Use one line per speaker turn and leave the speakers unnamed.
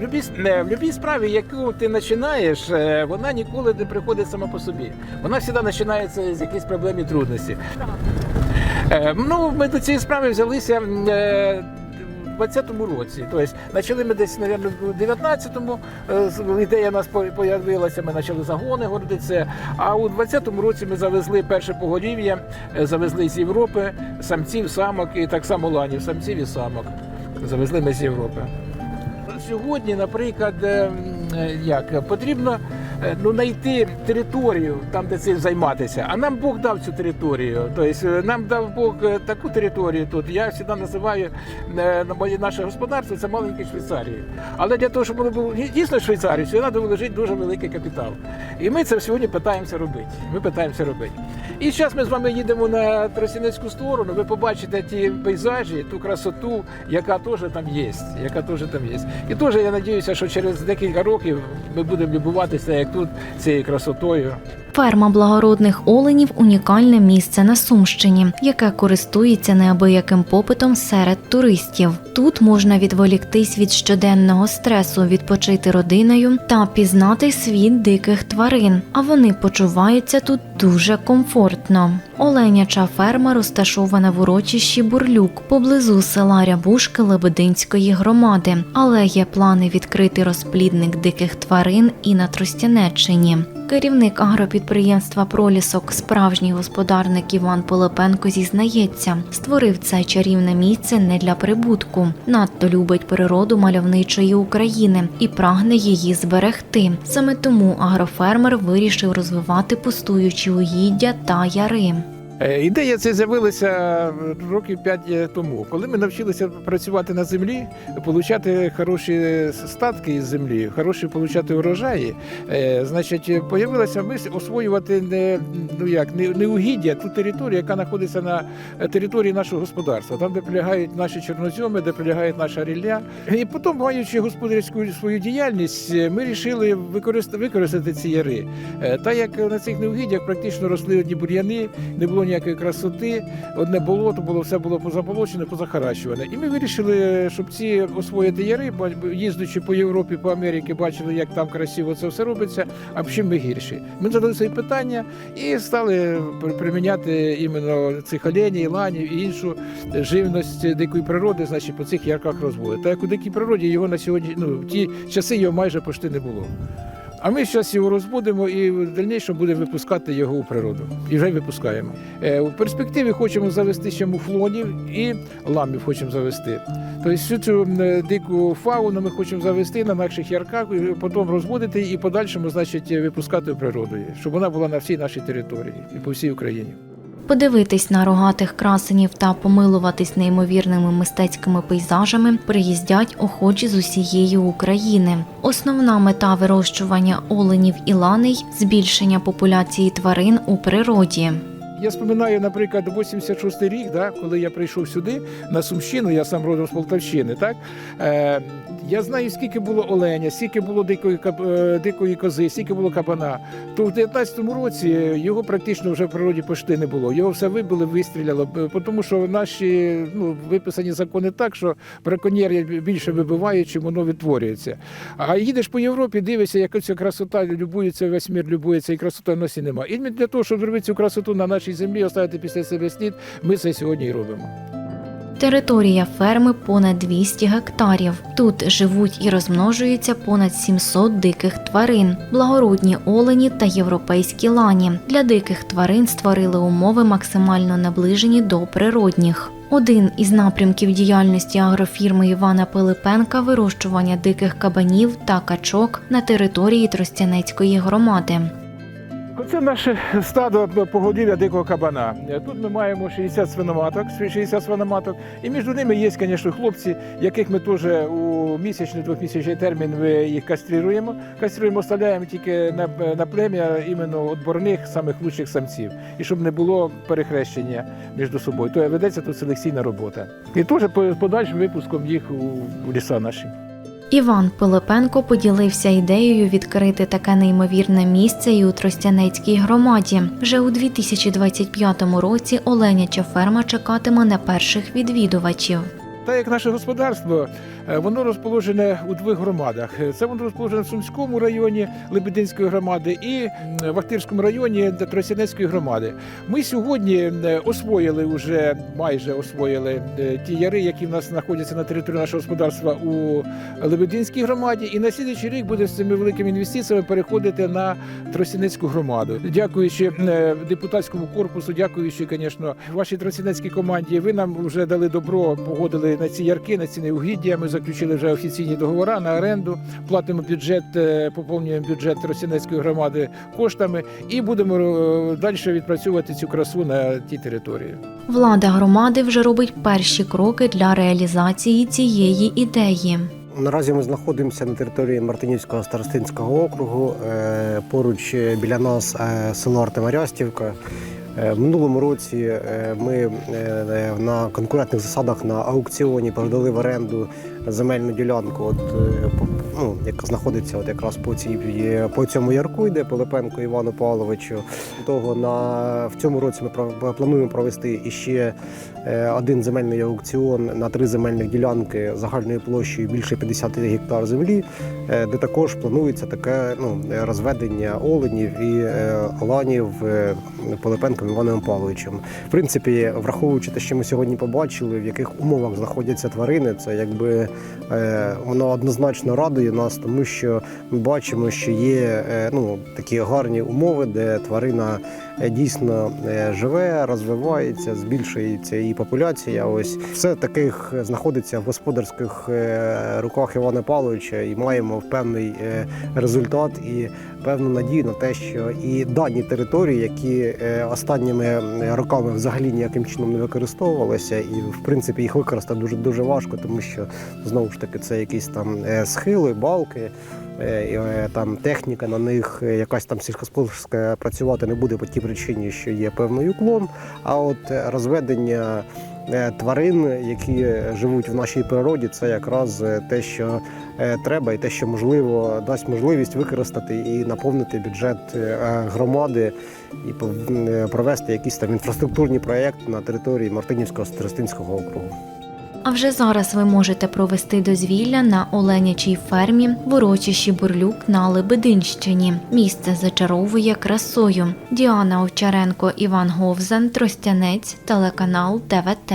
в любій, с- е, в любій справі, яку ти починаєш, е, вона ніколи не приходить сама по собі. Вона завжди починається з якихось проблем і трудностей. Е, Ну, ми до цієї справи взялися м, е, в 20-му році. Тобто, почали ми десь, мабуть, в 19-му, е, ідея у нас з'явилася, ми почали загони городитися. А у 20-му році ми завезли перше поголів'я, е, завезли з Європи самців, самок і так само ланів, самців і самок. Завезли ми з Європи. Сьогодні, наприклад, е, е, як потрібно ну, знайти територію там, де цим займатися. А нам Бог дав цю територію. Тобто е, нам дав Бог е, таку територію тут. Я завжди називаю е, моє наше господарство це маленьке Швейцарії. Але для того, щоб воно було дійсно Швейцарією, сюди треба вложити дуже великий капітал. І ми це сьогодні питаємося робити. Ми питаємося робити. І зараз ми з вами їдемо на Тростянецьку сторону. Ви побачите ті пейзажі, ту красоту, яка теж там є. Яка теж там є. І теж я сподіваюся, що через декілька років ми будемо любуватися як тут цією красотою.
Ферма благородних оленів унікальне місце на Сумщині, яке користується неабияким попитом серед туристів. Тут можна відволіктись від щоденного стресу, відпочити родиною та пізнати світ диких тварин. А вони почуваються тут дуже комфортно. Оленяча ферма розташована в урочищі Бурлюк поблизу села Рябушки Лебединської громади, але є плани відкрити розплідник диких тварин і на Тростянеччині. Керівник агропідприємства Пролісок, справжній господарник Іван Пилипенко зізнається, створив це чарівне місце не для прибутку. Надто любить природу мальовничої України і прагне її зберегти. Саме тому агрофермер вирішив розвивати пустуючі угіддя та яри.
Е, Ідея ця з'явилася років 5 тому, коли ми навчилися працювати на землі, отримати хороші статки із землі, хороші отримати урожаї. Е, Значить, появилася мисль освоювати не ну як не, не угіддя, ту територію, яка знаходиться на території нашого господарства, там, де прилягають наші чорнозьоми, де прилягає наша рілля. І потім, маючи господарську свою діяльність, ми вирішили використати, використати ці яри. Е, Та як на цих неугіддях практично росли одні бур'яни, не було ніякої красоти, одне болото було, все було позаболочене, позахаращуване. І ми вирішили, щоб ці освоїти яри, їздячи по Європі, по Америці, бачили, як там красиво це все робиться, а чим ми гірші. Ми задали свої питання і стали приміняти іменно цих оленів, ланів і іншу живність дикої природи, значить, по цих ярках розводити. Та як у дикій природі його на сьогодні, ну, в ті часи його майже почти не було. А ми зараз його розбудимо і в дальнішому будемо випускати його у природу. І вже випускаємо. Е, у перспективі хочемо завести ще муфлонів і ламів хочемо завести. Тобто всю цю е, дику фауну ми хочемо завести на наших ярках, і потім розводити і подальшому, значить, випускати у природу, щоб вона була на всій нашій території і по всій Україні.
Подивитись на рогатих красенів та помилуватись неймовірними мистецькими пейзажами приїздять охочі з усієї України. Основна мета вирощування оленів і ланей збільшення популяції тварин у природі.
Я споминаю, наприклад, 86 рік, да, коли я прийшов сюди на Сумщину, я сам родом з Полтавщини. Так? Е, я знаю, скільки було оленя, скільки було дикої, е, дикої кози, скільки було кабана. То в 19-му році його практично вже в природі почти не було. Його все вибили, вистріляло, тому що наші ну, виписані закони так, що браконьєри більше вибивають, чим воно відтворюється. А їдеш по Європі, дивишся, яка ця красота, любується весь мір, любується, і красота в носі нема. І для того, щоб зробити цю красоту на нашій землі, оставити після себе слід, ми це сьогодні і робимо.
Територія ферми понад 200 гектарів. Тут живуть і розмножуються понад 700 диких тварин, благородні олені та європейські лані. Для диких тварин створили умови максимально наближені до природніх. Один із напрямків діяльності агрофірми Івана Пилипенка вирощування диких кабанів та качок на території Тростянецької громади.
Оце наше стадо погодів'я дикого кабана. Тут ми маємо 60 свиноматок, 60 свиноматок, і між ними є, звісно, хлопці, яких ми теж у місячний двохмісячний термін ми їх каструємо. Каструємо, оставляємо тільки на, на плем'я іменно отборних, самих лучших самців, і щоб не було перехрещення між собою. То ведеться тут селекційна робота. І теж по подальшим випуском їх у, ліса наші.
Іван Пилипенко поділився ідеєю відкрити таке неймовірне місце і у Тростянецькій громаді. Вже у 2025 році Оленяча ферма чекатиме на перших відвідувачів.
Так як наше господарство, е, воно розположене у двох громадах. Е, Це воно розположене в Сумському районі Лебединської громади і в Ахтирському районі Тросянецької громади. Ми сьогодні е, освоїли вже майже освоїли ті яри, які в нас знаходяться на території нашого господарства у Лебединській громаді. І на слідуючий рік буде з цими великими інвестиціями переходити на Тросянецьку громаду. Дякуючи депутатському корпусу, дякуючи, звісно, вашій Тросянецькій команді. Ви нам вже дали добро, погодили на ці ярки, на ці неугіддя. Ми заключили вже офіційні договори на оренду. Платимо бюджет, е, поповнюємо бюджет Тросянецької громади коштами і будемо е, далі відпрацьовувати цю красу на тій території.
Влада громади вже робить перші кроки для реалізації цієї ідеї.
Наразі ми знаходимося на території Мартинівського старостинського округу. Е, Поруч біля нас село Артемарястівка. Е, В минулому році е, ми е, на конкурентних засадах на аукціоні продали в оренду земельну ділянку, от, ну, яка знаходиться от якраз по, цій, по цьому ярку, йде Пилипенко Івану Павловичу. Того на, в цьому році ми плануємо провести іще е, один земельний аукціон на три земельних ділянки загальною площею більше 50 гектар землі, е, де також планується таке ну, розведення оленів і е, оланів е, Пилипенком Іваном Павловичем. В принципі, враховуючи те, що ми сьогодні побачили, в яких умовах знаходяться тварини, це якби воно однозначно радує нас, тому що ми бачимо, що є е, ну, такі гарні умови, де тварина дійсно е, живе, розвивається, збільшується її популяція. Ось все таких знаходиться в господарських е, руках Івана Павловича, і маємо певний е, результат і певну надію на те, що і дані території, які е, останніми е, роками взагалі ніяким чином не використовувалися, і в принципі їх використати дуже дуже важко, тому що знову ж таки це якісь там е, схили, балки. Е, е, Там техніка на них е, якась там сільськогосподарська працювати не буде по тій причині, що є певний уклон. А от розведення тварин, які живуть в нашій природі, це якраз те, що треба, і те, що можливо дасть можливість використати і наповнити бюджет громади і провести якісь там інфраструктурні проекти на території Мартинівського старостинського округу.
А вже зараз ви можете провести дозвілля на Оленячій фермі в урочищі Бурлюк на Лебединщині. Місце зачаровує красою. Діана Овчаренко, Іван Говзан, Тростянець, телеканал ТВТ.